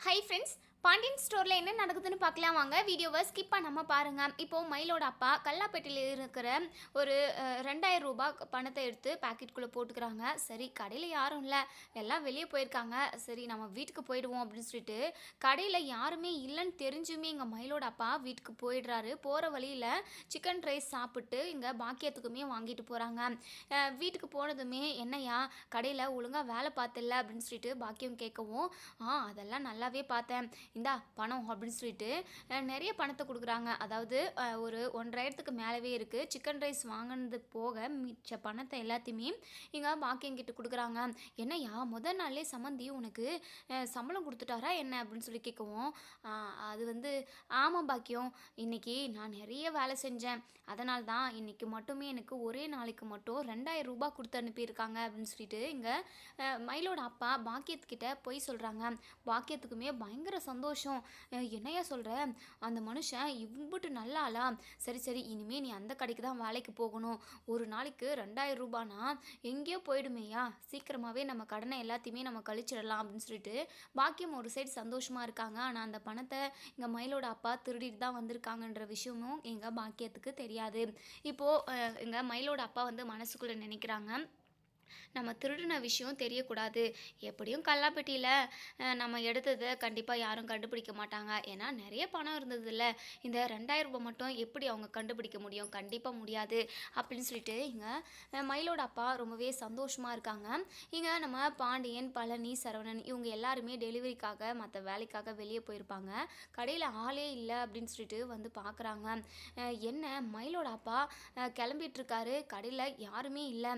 Hi friends Pandian ஸ்டோரில் என்ன நடக்குதுன்னு பார்க்கலாம் வாங்க. வீடியோவை ஸ்கிப் பண்ணாமல் பாருங்கள் இப்போது மயிலோட அப்பா கல்லாப்பேட்டையில் இருக்கிற ஒரு ரெண்டாயிரம் ரூபாய் பணத்தை எடுத்து பாக்கெட்டுக்குள்ளே போட்டுக்கிறாங்க. சரி கடையில் யாரும் இல்லை. எல்லாம் வெளியே போயிருக்காங்க. சரி நம்ம வீட்டுக்கு போயிடுவோம் அப்படின்னு சொல்லிட்டு கடையில் யாருமே இல்லைன்னு தெரிஞ்சுமே எங்கள் மயிலோட அப்பா வீட்டுக்கு போயிடுறாரு. போகிற வழியில் சிக்கன் ரைஸ் சாப்பிட்டு இங்கே பாக்கியத்துக்குமே வாங்கிட்டு போகிறாங்க வீட்டுக்கு போனதுமே என்னையா கடையில் ஒழுங்காக வேலை பார்த்தில்ல அப்படின்னு சொல்லிட்டு பாக்கியம் கேட்கவும் ஆ அதெல்லாம் நல்லாவே பார்த்தேன். இந்தா பணம் அப்படின்னு சொல்லிட்டு நிறைய பணத்தை கொடுக்குறாங்க. அதாவது ஒரு ஒன்றாயிரத்துக்கு மேலவே இருக்குது சிக்கன் ரைஸ் வாங்கினது போக மிச்ச பணத்தை எல்லாத்தையுமே இங்கே பாக்கியம் கிட்ட கொடுக்குறாங்க. என்னையா முதல் நாளே சம்மந்தி உனக்கு சம்பளம் கொடுத்துட்டாரா என்ன அப்படின்னு சொல்லி கேட்கவும் அது வந்து ஆமாம் பாக்கியம். இன்னைக்கு நான் நிறைய வேலை செஞ்சேன். அதனால தான் இன்னைக்கு மட்டுமே எனக்கு ஒரே நாளைக்கு மட்டும் ரெண்டாயிரம் ரூபாய் கொடுத்து அனுப்பியிருக்காங்க அப்படின்னு சொல்லிட்டு இங்கே மயிலோட அப்பா பாக்கியத்துக்கிட்ட போய் சொல்கிறாங்க பாக்கியத்துக்குமே பயங்கர சந்தோஷம். சந்தோஷம். என்னையா சொல்கிற அந்த மனுஷன் இவ்வளோ நல்லாலா ஆளா? சரி சரி இனிமேல் நீ அந்த கடைக்கு தான் வேலைக்கு போகணும். ஒரு நாளைக்கு ரெண்டாயிரம் ரூபானா? எங்கேயோ போயிடுமேயா? சீக்கிரமாகவே நம்ம கடனை எல்லாத்தையுமே நம்ம கழிச்சிடலாம் அப்படின்னு சொல்லிட்டு பாக்கியம் ஒரு சைடு சந்தோஷமாக இருக்காங்க. ஆனால் அந்த பணத்தை எங்கள் மயிலோட அப்பா திருடிட்டு தான் வந்திருக்காங்கன்ற விஷயமும் எங்கள் பாக்கியத்துக்கு தெரியாது. இப்போது எங்கள் மயிலோட அப்பா வந்து மனசுக்குள்ளே நினைக்கிறாங்க. நம்ம திருடின விஷயம் தெரியக்கூடாது. எப்படியும் கல்லாப்பெட்டியில் நம்ம எடுத்ததை கண்டிப்பாக யாரும் கண்டுபிடிக்க மாட்டாங்க. ஏன்னா நிறைய பணம் இருந்ததில்ல. இந்த ரெண்டாயிரம் ரூபாய் மட்டும் எப்படி அவங்க கண்டுபிடிக்க முடியும்? கண்டிப்பாக முடியாது. அப்படின்னு சொல்லிட்டு இங்கே மயிலோட அப்பா ரொம்பவே சந்தோஷமாக இருக்காங்க. இங்கே நம்ம பாண்டியன் பழனி சரவணன் இவங்க எல்லாருமே டெலிவரிக்காக மற்ற வேலைக்காக வெளியே போயிருப்பாங்க. கடையில் ஆளே இல்லை அப்படின்னு சொல்லிட்டு வந்து பார்க்குறாங்க என்ன? மயிலோட அப்பா கிளம்பிட்டுருக்காரு கிளம்பிட்டு இருக்காரு. கடையில் யாருமே இல்லை.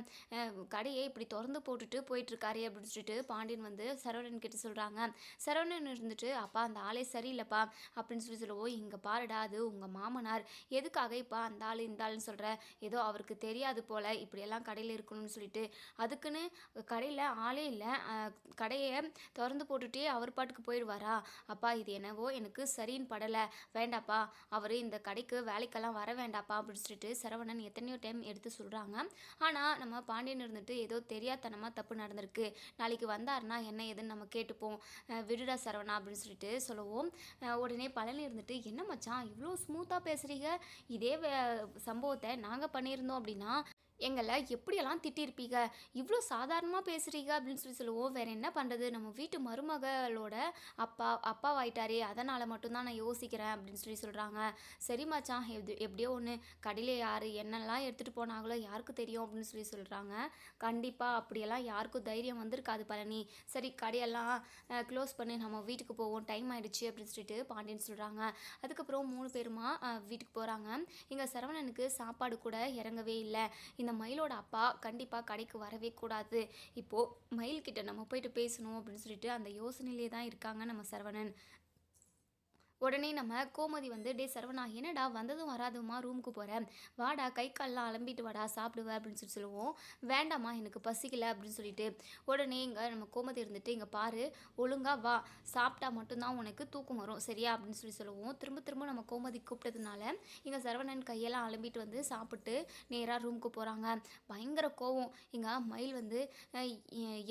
கடையை இப்படி திறந்து போட்டுட்டு போயிட்டுருக்காரு அப்படின்னு சொல்லிட்டு பாண்டியன் வந்து சரவணன் கிட்ட சொல்கிறாங்க சரவணன் இருந்துட்டு அப்பா அந்த ஆளே சரியில்லைப்பா அப்படின்னு சொல்லி சொல்லுவோம் இங்கே பாருடா அது உங்கள் மாமனார். எதுக்காக இப்போ அந்த ஆள் இந்த ஆள்னு சொல்கிற ஏதோ அவருக்கு தெரியாது போல் இப்படியெல்லாம் கடையில் இருக்கணும்னு சொல்லிட்டு. அதுக்குன்னு கடையில் ஆளே இல்லை. கடையை திறந்து போட்டுட்டே அவர் பாட்டுக்கு போயிடுவாரா? அப்பா இது என்னவோ எனக்கு சரின்னு படலை. வேண்டாப்பா அவர் இந்த கடைக்கு வேலைக்கெல்லாம் வர வேண்டாப்பா அப்படின்னு சொல்லிட்டு சரவணன் எத்தனையோ டைம் எடுத்து சொல்கிறாங்க ஆனால் நம்ம பாண்டியன் இருந்துட்டு ஏதோ தெரியாதனமாக தப்பு நடந்திருக்கு. நாளைக்கு வந்தாருன்னா என்ன ஏதுன்னு நம்ம கேட்டுப்போம். விடுடா சரவணா அப்படின்னு சொல்லிட்டு சொல்லுவோம். உடனே பழனி இருந்துட்டு என்ன மச்சான் இவ்வளோ ஸ்மூத்தாக பேசுகிறீங்க இதே சம்பவத்தை நாங்கள் பண்ணியிருந்தோம் அப்படின்னா எங்களை எப்படியெல்லாம் திட்டிருப்பீங்க? இவ்வளோ சாதாரணமாக பேசுகிறீங்க அப்படின்னு சொல்லி சொல்லுவோம். வேறு என்ன பண்ணுறது நம்ம வீட்டு மருமகளோட அப்பா அப்பாவாயிட்டாரே அதனால் மட்டும்தான் நான் யோசிக்கிறேன் அப்படின்னு சொல்லி சொல்கிறாங்க சரி மச்சான் எது எப்படியோ ஒன்று கடையில் யார் என்னெல்லாம் எடுத்துகிட்டு போனாங்களோ யாருக்கு தெரியும் அப்படின்னு சொல்லி சொல்கிறாங்க கண்டிப்பாக அப்படியெல்லாம் யாருக்கும் தைரியம் வந்திருக்காது பழனி. சரி கடையெல்லாம் க்ளோஸ் பண்ணி நம்ம வீட்டுக்கு போவோம். டைம் ஆகிடுச்சு அப்படின்னு சொல்லிட்டு பாண்டியன் சொல்கிறாங்க அதுக்கப்புறம் மூணு பேருமா வீட்டுக்கு போகிறாங்க இங்கே சரவணனுக்கு சாப்பாடு கூட இறங்கவே இல்லை. இந்த மயிலோட அப்பா கண்டிப்பாக கடைக்கு வரவே கூடாது. இப்போது மயில்கிட்ட நம்ம போயிட்டு பேசணும் அப்படின்னு சொல்லிட்டு அந்த யோசனையிலே தான் இருக்காங்க நம்ம சரவணன். உடனே நம்ம கோமதி வந்து டே சரவணா என்னடா வந்ததும் வராதுமா ரூமுக்கு போகிறேன் வாடா கை கால்லாம் அலம்பிட்டு வாடா சாப்பிடுவேன் அப்படின்னு சொல்லி சொல்லுவோம். வேண்டாம்மா எனக்கு பசிக்கல அப்படின்னு சொல்லிட்டு உடனே இங்கே நம்ம கோமதி இருந்துட்டு இங்கே பாரு ஒழுங்கா வா சாப்பிட்டா மட்டும்தான் உனக்கு தூக்கம் வரும் சரியா? அப்படின்னு சொல்லி சொல்லுவோம். திரும்ப திரும்ப நம்ம கோமதி கூப்பிட்டதுனால இங்கே சரவணன் கையெல்லாம் அலம்பிட்டு வந்து சாப்பிட்டு நேராக ரூமுக்கு போகிறாங்க பயங்கர கோவம். இங்கே மயில் வந்து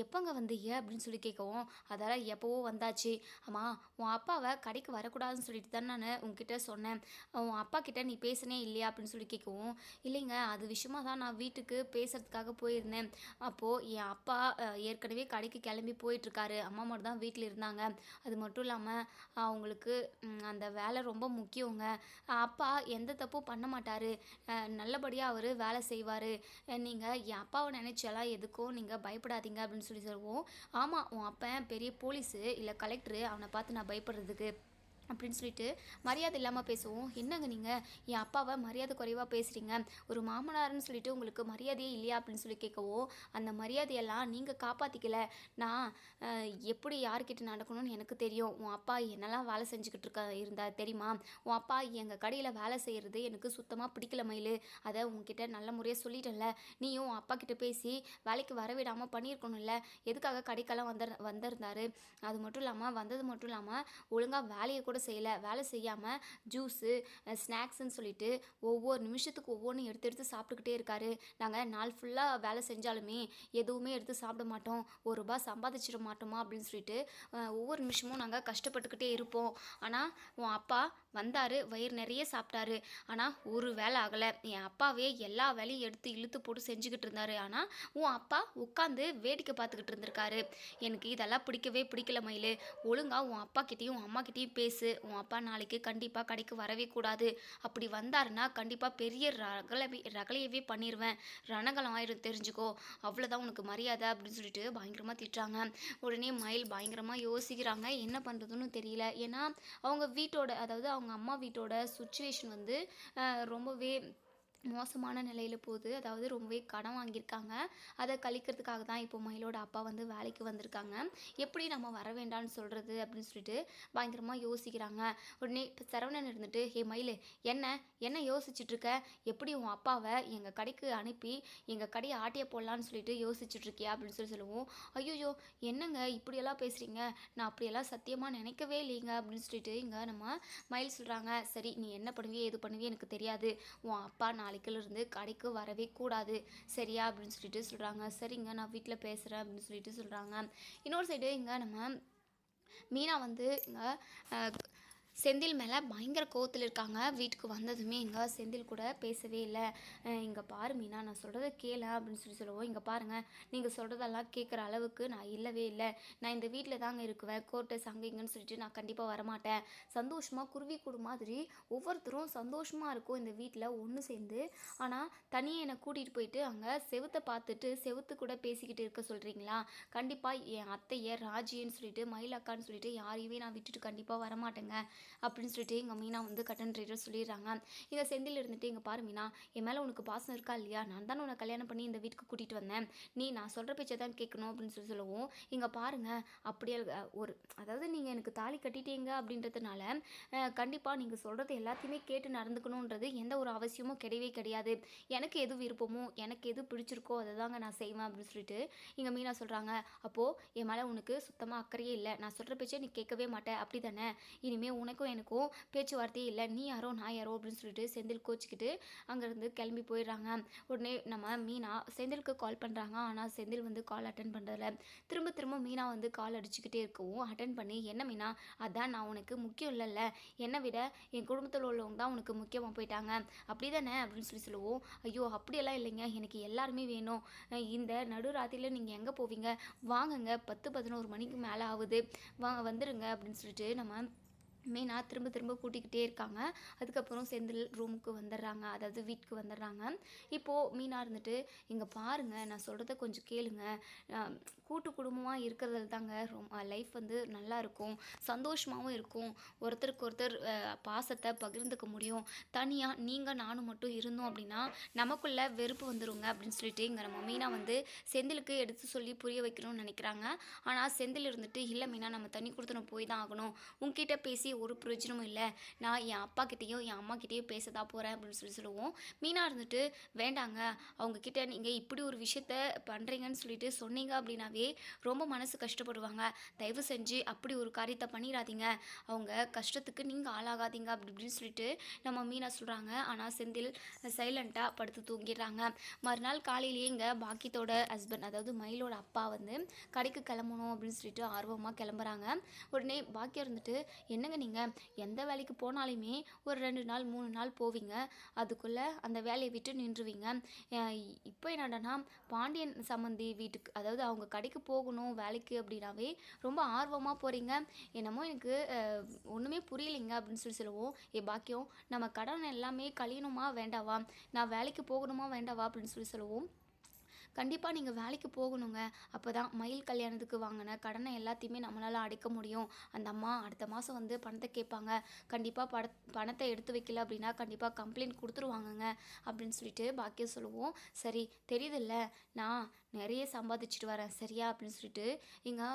எப்போங்க வந்தீங்க? அப்படின்னு சொல்லி கேட்கவும் அதெல்லாம் எப்போவோ வந்தாச்சு. அம்மா உன் அப்பாவை கடைக்கு வரக்கூடாதுன்னு சொல்லிட்டு தான் நான் உங்ககிட்ட சொன்னேன். உன் அப்பா கிட்ட நீ பேசினே இல்லையா அப்படின்னு சொல்லி கேட்கவும் இல்லைங்க அது விஷயமா தான் நான் வீட்டுக்கு பேசுறதுக்காக போயிருந்தேன். அப்போது என் அப்பா ஏற்கனவே கடைக்கு கிளம்பி போயிட்டுருக்காரு. அம்மா மட்டும் தான் வீட்டில் இருந்தாங்க. அது மட்டும் இல்லாமல் அவங்களுக்கு அந்த வேலை ரொம்ப முக்கியங்க. அப்பா எந்த தப்பும் பண்ண மாட்டார். நல்லபடியாக அவர் வேலை செய்வார். நீங்கள் என் அப்பாவை நினைச்செல்லாம் எதுக்கும் நீங்கள் பயப்படாதீங்க அப்படின்னு சொல்லி சொல்லுவோம். ஆமாம் உன் அப்பன் பெரிய போலீஸு இல்லை கலெக்டரு அவனை பார்த்து நான் பயப்படுறதுக்கு. அப்படின்னு சொல்லிட்டு மரியாதை இல்லாமல் பேசுவோம். என்னங்க நீங்கள் என் அப்பாவை மரியாதை குறைவாக பேசுகிறீங்க ஒரு மாமனார்னு சொல்லிட்டு உங்களுக்கு மரியாதையே இல்லையா அப்படின்னு சொல்லி கேட்கவும் அந்த மரியாதையெல்லாம் நீங்கள் காப்பாற்றிக்கல நான் எப்படி யார்கிட்ட நடக்கணும்னு எனக்கு தெரியும். உன் அப்பா என்னெல்லாம் வேலை செஞ்சுக்கிட்டு இருக்க இருந்தா தெரியுமா? உன் அப்பா எங்கள் கடையில் வேலை செய்கிறது எனக்கு சுத்தமாக பிடிக்கல மயில். அதை உங்ககிட்ட நல்ல முறையாக சொல்லிட்டேன்ல. நீயும் உன் அப்பா கிட்ட பேசி வேலைக்கு வரவிடாமல் பண்ணியிருக்கணும்ல. எதுக்காக கடைக்கெல்லாம் வந்த வந்திருந்தாரு? அது மட்டும் இல்லாமல் வந்தது மட்டும் இல்லாமல் ஒழுங்காக வேலையை கூட செய்யலை வேலை செய்யாமல் ஜூஸு ஸ்நாக்ஸ்ன்னு சொல்லிட்டு ஒவ்வொரு நிமிஷத்துக்கு ஒவ்வொன்றும் எடுத்து எடுத்து சாப்பிட்டுக்கிட்டே இருக்காரு. நாங்கள் நாள் ஃபுல்லாக வேலை செஞ்சாலுமே எதுவுமே எடுத்து சாப்பிட மாட்டோம். ஒரு ரூபா சம்பாதிச்சிட மாட்டோமா அப்படின்னு சொல்லிட்டு ஒவ்வொரு நிமிஷமும் நாங்கள் கஷ்டப்பட்டுக்கிட்டே இருப்போம். ஆனால் உன் அப்பா வந்தார் வயிறு நிறைய சாப்பிட்டாரு. ஆனால் ஒரு வேலை ஆகலை. என் அப்பாவே எல்லா வேலையும் எடுத்து இழுத்து போட்டு செஞ்சுக்கிட்டு இருந்தாரு. ஆனால் உன் அப்பா உட்காந்து வேடிக்கை பார்த்துக்கிட்டு இருந்திருக்காரு. எனக்கு இதெல்லாம் பிடிக்கவே பிடிக்கல மயிலு. ஒழுங்காக உன் அப்பா கிட்டேயும் உன் அம்மா கிட்டேயும் பேசு. உன் அப்பா நாளைக்கு கண்டிப்பாக கடைக்கு வரவே கூடாது. அப்படி வந்தாருன்னா கண்டிப்பாக பெரிய ரகலவி ரகலையவே பண்ணிடுவேன் ரணகலம் ஆயிடும் தெரிஞ்சுக்கோ. அவ்வளோதான் உனக்கு மரியாதை அப்படின்னு சொல்லிட்டு பயங்கரமாக திட்டுறாங்க. உடனே மயில் பயங்கரமாக யோசிக்கிறாங்க. என்ன பண்ணுறதுன்னு தெரியல. ஏன்னா அவங்க வீட்டோட அதாவது அவங்க அம்மா வீட்டோட சுச்சுவேஷன் வந்து ரொம்பவே மோசமான நிலையில் போகுது. அதாவது ரொம்பவே கடன் வாங்கியிருக்காங்க. அதை கழிக்கிறதுக்காக தான் இப்போ மயிலோட அப்பா வந்து வேலைக்கு வந்திருக்காங்க. எப்படி நம்ம வர வேண்டாம்னு சொல்கிறது அப்படின்னு சொல்லிட்டு பயங்கரமாக யோசிக்கிறாங்க. உடனே இப்போ சரவணன் இருந்துட்டு ஹே மயில் என்ன? என்ன யோசிச்சுட்ருக்க எப்படி உன் அப்பாவை எங்கள் கடைக்கு அனுப்பி எங்கள் கடையை ஆட்டிய போடலான்னு சொல்லிட்டு யோசிச்சுட்ருக்கியா அப்படின்னு சொல்லி சொல்லுவோம். ஐயோயோ என்னங்க இப்படியெல்லாம் பேசுகிறீங்க நான் அப்படியெல்லாம் சத்தியமாக நினைக்கவே இல்லைங்க. அப்படின்னு சொல்லிட்டு இங்கே நம்ம மயில் சொல்கிறாங்க சரி நீ என்ன பண்ணுவியே எது பண்ணுவியே எனக்கு தெரியாது. உன் அப்பா நான் நாளைக்கிலிருந்து கடைக்கு வரவே கூடாது. சரியா? அப்படின்னு சொல்லிட்டு சொல்கிறாங்க சரிங்க நான் வீட்டில் பேசுகிறேன் அப்படின்னு சொல்லிட்டு சொல்கிறாங்க இன்னொரு சைடு இங்கே நம்ம மீனா வந்து இங்கே செந்தில் மேலே பயங்கர கோவத்தில் இருக்காங்க. வீட்டுக்கு வந்ததுமே இங்கே செந்தில் கூட பேசவே இல்லை. இங்கே பாரு மீனா நான் சொல்கிறத கேள அப்படின்னு சொல்லி சொல்லுவோம். இங்கே பாருங்கள் நீங்கள் சொல்கிறதெல்லாம் கேட்குற அளவுக்கு நான் இல்லவே இல்லை. நான் இந்த வீட்டில் தாங்க இருக்குவேன். கோர்ட்டஸ் அங்கே இங்கன்னு சொல்லிட்டு நான் கண்டிப்பாக வரமாட்டேன். சந்தோஷமாக குருவி கூடு மாதிரி ஒவ்வொருத்தரும் சந்தோஷமாக இருக்கும் இந்த வீட்டில் ஒன்று சேர்ந்து. ஆனால் தனியாக என்னை கூட்டிகிட்டு போயிட்டு அங்கே செவுத்தை பார்த்துட்டு செவுத்து கூட பேசிக்கிட்டு இருக்க சொல்கிறீங்களா கண்டிப்பாக என் அத்தையை ராஜின்னு சொல்லிட்டு மயிலக்கான்னு சொல்லிட்டு யாரையுமே நான் விட்டுட்டு கண்டிப்பாக வரமாட்டேங்க. அப்படின்னு சொல்லிட்டு எங்கள் மீனா வந்து கட்டன் ரைடர் சொல்லிடுறாங்க. இங்கே செந்தில் இருந்துட்டு இங்கே பாரு மீனா என் மேலே உனக்கு பாசம் இருக்கா இல்லையா? நான் தானே உன்னை கல்யாணம் பண்ணி இந்த வீட்டுக்கு கூட்டிகிட்டு வந்தேன். நீ நான் சொல்கிற பேச்சை தான் கேட்கணும் அப்படின்னு சொல்லி சொல்லவும் இங்கே பாருங்க அப்படியே ஒரு அதாவது நீங்கள் எனக்கு தாலி கட்டிட்டீங்க அப்படின்றதுனால கண்டிப்பாக நீங்கள் சொல்கிறது எல்லாத்தையுமே கேட்டு நடந்துக்கணுன்றது எந்த ஒரு அவசியமும் கிடையவே கிடையாது. எனக்கு எது விருப்பமோ எனக்கு எது பிடிச்சிருக்கோ அதை தாங்க நான் செய்வேன் அப்படின்னு சொல்லிட்டு இங்கே மீனா சொல்கிறாங்க அப்போது என் மேலே உனக்கு சுத்தமாக அக்கறையே இல்லை. நான் சொல்கிற பேச்சை நீ கேட்கவே மாட்டேன் அப்படி தானே இனிமேல் உனக்கும் எனக்கும் பேச்சுவார்த்தையே இல்லை. நீ யாரோ நான் யாரோ அப்படின்னு சொல்லிட்டு செந்தில் கோச்சிக்கிட்டு அங்கேருந்து கிளம்பி போயிடுறாங்க. உடனே நம்ம மீனா செந்திலுக்கு கால் பண்ணுறாங்க ஆனால் செந்தில் வந்து கால் அட்டன் பண்ணுறதில்ல திரும்ப திரும்ப மீனா வந்து கால் அடிச்சுக்கிட்டே இருக்கவும் அட்டன் பண்ணி என்ன மீனா? அதான் நான் உனக்கு முக்கியம் இல்லைல்ல. என்னை விட என் குடும்பத்தில் உள்ளவங்க தான் உனக்கு முக்கியமாக போயிட்டாங்க. அப்படி தானே அப்படின்னு சொல்லி சொல்லுவோம். ஐயோ அப்படியெல்லாம் இல்லைங்க. எனக்கு எல்லாருமே வேணும். இந்த நடுராத்திரியில் நீங்கள் எங்கே போவீங்க? வாங்குங்க. பத்து பதினோரு மணிக்கு மேலே ஆகுது. வாங்க வந்துடுங்க அப்படின்னு சொல்லிட்டு நம்ம மெயினாக திரும்ப திரும்ப கூட்டிக்கிட்டே இருக்காங்க. அதுக்கப்புறம் செந்தில் ரூமுக்கு வந்துடுறாங்க அதாவது வீட்டுக்கு வந்துடுறாங்க இப்போது மீனாக இருந்துட்டு இங்கே பாருங்கள் நான் சொல்கிறத கொஞ்சம் கேளுங்க. கூட்டு குடும்பமாக இருக்கிறதுல தாங்க ரொம்ப லைஃப் வந்து நல்லா இருக்கும். சந்தோஷமாகவும் இருக்கும். ஒருத்தருக்கு ஒருத்தர் பாசத்தை பகிர்ந்துக்க முடியும். தனியாக நீங்கள் நானும் மட்டும் இருந்தோம் அப்படின்னா நமக்குள்ள வெறுப்பு வந்துருங்க. அப்படின்னு சொல்லிட்டு இங்கே நம்ம மீனா வந்து செந்திலுக்கு எடுத்து சொல்லி புரிய வைக்கணும்னு நினைக்கிறாங்க. ஆனால் செந்தில் இருந்துட்டு இல்லை மீனா நம்ம தண்ணி கொடுத்துன போய் தான் ஆகணும். உங்ககிட்ட பேசி ஒரு பிரயோஜனமும் இல்லை. நான் என் அப்பா என் அம்மா கிட்டேயும் பேச தான் போகிறேன் அப்படின்னு சொல்லி சொல்லுவோம். மீனாக இருந்துட்டு வேண்டாங்க அவங்க கிட்ட நீங்கள் இப்படி ஒரு விஷயத்த பண்ணுறீங்கன்னு சொல்லிட்டு சொன்னீங்க அப்படின்னாவே ரொம்ப மனசு கஷ்டப்படுவாங்க. தயவு செஞ்சு அப்படி ஒரு காரியத்தை பண்ணிடாதீங்க. அவங்க கஷ்டத்துக்கு நீங்கள் ஆளாகாதீங்க. அப்படி இப்படின்னு சொல்லிட்டு நம்ம மீனா சொல்கிறாங்க ஆனால் செந்தில் சைலண்ட்டாக படுத்து தூங்கிடுறாங்க. மறுநாள் காலையிலேயே இங்கே பாக்கியத்தோட ஹஸ்பண்ட் அதாவது மயிலோட அப்பா வந்து கடைக்கு கிளம்பணும் அப்படின்னு சொல்லிட்டு ஆர்வமாக கிளம்புறாங்க. உடனே பாக்கியம் இருந்துட்டு என்னங்க நீங்கள் எந்த வேலைக்கு போனாலுமே ஒரு ரெண்டு நாள் மூணு நாள் போவீங்க. அதுக்குள்ளே அந்த வேலையை விட்டு நின்றுவீங்க. இப்போ என்னடான்னா பாண்டியன் சம்மந்தி வீட்டுக்கு அதாவது அவங்க கடைக்கு போகணும் வேலைக்கு அப்படின்னாவே ரொம்ப ஆர்வமாக போகிறீங்க என்னமோ எனக்கு ஒன்றுமே புரியலைங்க அப்படின்னு சொல்லி சொல்லுவோம். ஏ பாக்கியம் நம்ம கடன் எல்லாமே கழியணுமா? வேண்டாவா? நான் வேலைக்கு போகணுமா? வேண்டாவா? அப்படின்னு சொல்லி சொல்லுவோம். கண்டிப்பாக நீங்கள் வேலைக்கு போகணுங்க. அப்போ தான் மயில் கல்யாணத்துக்கு வாங்கின கடனை எல்லாத்தையுமே நம்மளால் அடைக்க முடியும். அந்த அம்மா அடுத்த மாதம் வந்து பணத்தை கேட்பாங்க. கண்டிப்பாக பட பணத்தை எடுத்து வைக்கல அப்படின்னா கண்டிப்பாக கம்ப்ளைண்ட் கொடுத்துருவாங்கங்க. அப்படின்னு சொல்லிட்டு பாக்கியம் சொல்லுவோம். சரி தெரியுதுல்ல. நான் நிறைய சம்பாதிச்சுட்டு வரேன். சரியா? அப்படின்னு சொல்லிட்டு இங்கே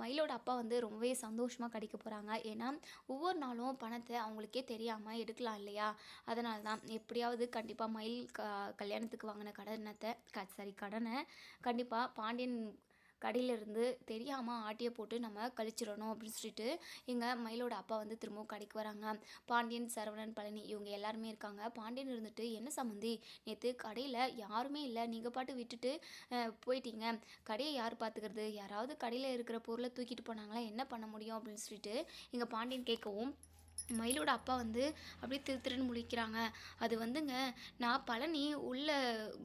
மயிலோட அப்பா வந்து ரொம்பவே சந்தோஷமாக கிடைக்க போகிறாங்க ஏன்னா ஒவ்வொரு நாளும் பணத்தை அவங்களுக்கே தெரியாமல் எடுக்கலாம் இல்லையா? அதனால தான் எப்படியாவது கண்டிப்பாக மயில் க கல்யாணத்துக்கு வாங்கின கடனத்தை க சாரி கடனை கண்டிப்பாக பாண்டியன் கடையிலேருந்து தெரியாமல் ஆட்டியை போட்டு நம்ம கழிச்சிடணும் அப்படின்னு சொல்லிட்டு எங்கள் மயிலோட அப்பா வந்து திரும்பவும் கடைக்கு வராங்க. பாண்டியன் சரவணன் பழனி இவங்க எல்லாருமே இருக்காங்க. பாண்டியன் இருந்துட்டு என்ன சம்மந்தி நேற்று கடையில் யாருமே இல்லை. நீங்கள் பாட்டு விட்டுட்டு போயிட்டீங்க. கடையை யார் பார்த்துக்கிறது யாராவது கடையில் இருக்கிற பொருளை தூக்கிட்டு போனாங்களா? என்ன பண்ண முடியும்? அப்படின்னு சொல்லிட்டு எங்கள் பாண்டியன் கேட்கவும் மயிலோட அப்பா வந்து அப்படியே திரு திருன்னு முழிக்கிறாங்க. அது வந்துங்க நான் பழனி உள்ள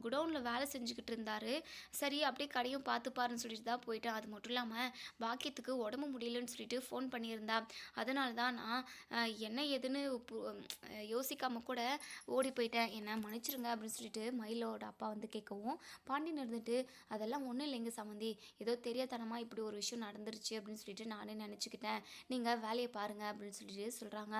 குடவுனில் வேலை செஞ்சுக்கிட்டு இருந்தார். சரி அப்படியே கடையும் பார்த்துப்பாருன்னு சொல்லிட்டு தான் போயிட்டேன். அது மட்டும் இல்லாமல் பாக்கியத்துக்கு உடம்பு முடியலன்னு சொல்லிட்டு ஃபோன் பண்ணியிருந்தா. அதனால தான் நான் என்ன ஏதுன்னு பு- கூட ஓடி போயிட்டேன். என்ன மன்னிச்சிருங்க அப்படின்னு சொல்லிட்டு மயிலோட அப்பா வந்து கேட்கவும் பாண்டியன் இருந்துட்டு அதெல்லாம் ஒன்றும் இல்லைங்க சம்மந்தி ஏதோ தெரியாதனமாக இப்படி ஒரு விஷயம் நடந்துருச்சு அப்படின்னு சொல்லிட்டு நானே நினச்சிக்கிட்டேன். நீங்கள் வேலையை பாருங்க அப்படின்னு சொல்லிட்டு சொல்கிறாங்க